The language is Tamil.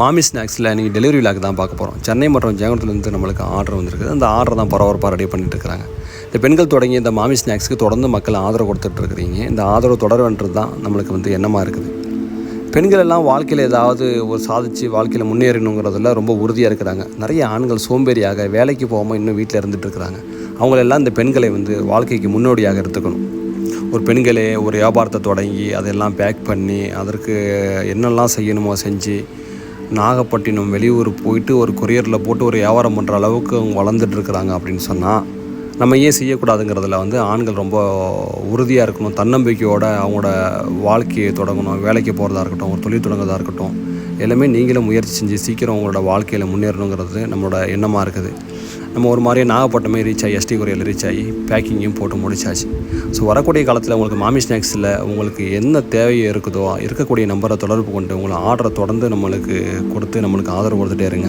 மாமி ஸ்நாக்ஸில் நீங்கள் டெலிவரி விழாக்கு தான் பார்க்க போகிறோம் சென்னை மற்றும் ஜெயங்கலத்துலேருந்து நம்மளுக்கு ஆர்டர் வந்திருக்கு. அந்த ஆர்டர் தான் பரபரப்பாக ரெடி பண்ணிட்டு இருக்கிறாங்க இந்த பெண்கள் தொடங்கி இந்த மாமி ஸ்நாக்ஸ்க்கு தொடர்ந்து மக்கள் ஆதரவு கொடுத்துட்ருக்குறீங்க இந்த ஆதரவு தொடர்ன்றது தான் நம்மளுக்கு வந்து எண்ணமாக இருக்குது. பெண்கள் எல்லாம் வாழ்க்கையில் ஏதாவது ஒரு சாதிச்சு வாழ்க்கையில் முன்னேறணுங்கிறதுல ரொம்ப உறுதியாக இருக்கிறாங்க. நிறைய ஆண்கள் சோம்பேறியாக வேலைக்கு போகாமல் இன்னும் வீட்டில் இருந்துகிட்டு இருக்கிறாங்க. அவங்களெல்லாம் இந்த பெண்களை வந்து வாழ்க்கைக்கு முன்னோடியாக எடுத்துக்கணும். ஒரு பெண்களே ஒரு வியாபாரத்தை தொடங்கி அதெல்லாம் பேக் பண்ணி அதற்கு என்னெல்லாம் செய்யணுமோ செஞ்சு நாகப்பட்டினம் வெளியூர் போயிட்டு ஒரு கொரியரில் போட்டு ஒரு வியாபாரம் பண்ணுற அளவுக்கு அவங்க வளர்ந்துட்டுருக்குறாங்க அப்படின்னு சொன்னால் நம்ம ஏன் செய்யக்கூடாதுங்கிறதுல வந்து ஆண்கள் ரொம்ப உறுதியாக இருக்கணும். தன்னம்பிக்கையோடு அவங்களோட வாழ்க்கையை தொடங்கணும். வேலைக்கு போகிறதா இருக்கட்டும் ஒரு தொழில் தொடங்குறதா இருக்கட்டும் எல்லாமே நீங்களும் முயற்சி செஞ்சு சீக்கிரம் உங்களோட வாழ்க்கையில் முன்னேறணுங்கிறது நம்மளோட எண்ணமாக இருக்குது. நம்ம ஒரு மாதிரியே நாகப்பட்டினமே ரீச் ஆகி எஸ்டி கொரியில் ரீச் ஆகி பேக்கிங்கையும் போட்டு முடிச்சாச்சு. ஸோ வரக்கூடிய காலத்தில் உங்களுக்கு மாமி ஸ்நாக்ஸில் உங்களுக்கு என்ன தேவை இருக்குதோ இருக்கக்கூடிய நம்பரை தொடர்பு கொண்டு உங்களை ஆர்டரை தொடர்ந்து நம்மளுக்கு கொடுத்து நம்மளுக்கு ஆதரவு கொடுத்துட்டே இருங்க.